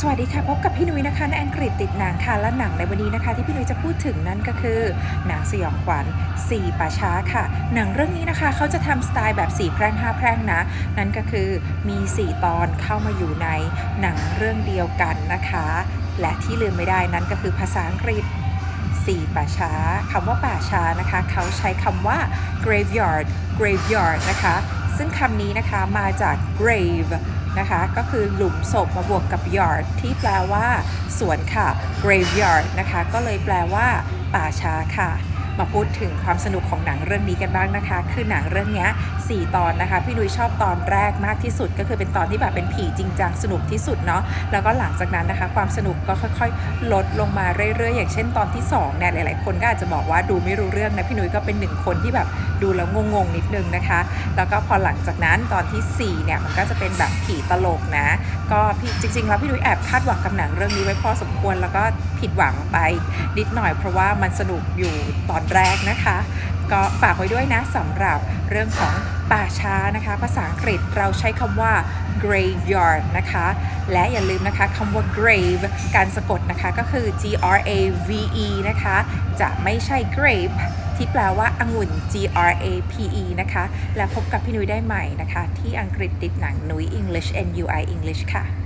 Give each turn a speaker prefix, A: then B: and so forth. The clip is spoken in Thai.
A: สวัสดีค่ะ พบกับพี่นุ้ยนะคะในอังกฤษติดหนังค่ะและหนังในวันนี้นะคะ ที่พี่นุ้ยจะพูดถึงนั่นก็คือ หนังสยองขวัญสี่ป่าช้าค่ะ หนังเรื่องนี้นะคะเขาจะทำสไตล์แบบ4แพร่ง5แพร่งนะ นั่นก็คือมี 4 ตอนเข้ามาอยู่ในหนังเรื่องเดียวกันนะคะ และที่ลืมไม่ได้นั่นก็คือภาษาอังกฤษสี่ป่าช้าคำว่าป่าช้านะคะ เขาใช้คำว่า graveyard graveyard นะคะ ซึ่งคำนี้นะคะมาจาก grave นะคะก็คือหลุมศพมาบวกกับ yard ที่แปลว่า สวนค่ะ graveyard นะคะก็เลยแปลว่า ป่าช้าค่ะ มาพูดถึงความสนุกของหนังเรื่องนี้กันบ้างนะคะ คือหนังเรื่องนี้4ตอนนะคะ พี่นุ้ยชอบตอนแรกมากที่สุด ก็คือเป็นตอนที่แบบเป็นผีจริงจังสนุกที่สุดเนาะ แล้วก็หลังจากนั้นนะคะ ความสนุกก็ค่อยๆ ลดลงมาเรื่อยๆ อย่างเช่นตอนที่2เนี่ยหลายๆ คนก็อาจจะบอกว่าดูไม่รู้เรื่องนะพี่นุ้ยก็เป็นหนึ่งคนที่แบบดูแล้วงงๆนิดนึงนะคะ แล้วก็พอหลังจากนั้นตอนที่4เนี่ยมันก็จะเป็นแบบผีตลกนะ ก็พี่จริงๆแล้วพี่นุ้ยแอบคาดหวังกับหนังเรื่องนี้ไว้พอสมควรแล้วก็ผิดหวังไปนิดหน่อยเพราะว่ามันสนุกอยู่ตอนอนแรกนะคะ ก็ฝากไว้ด้วยนะสำหรับเรื่องของป่าช้านะคะ ภาษาอังกฤษเราใช้คำว่า graveyard นะคะ และอย่าลืมนะคะคำว่า grave การสะกดนะคะก็คือ G R A V E นะคะ จะไม่ใช่ grape ที่แปลว่าองุ่น G R A P E นะคะ และพบกับพี่นุ้ยได้ใหม่นะคะ ที่อังกฤษติดหนังนุ้ย English N U I English ค่ะ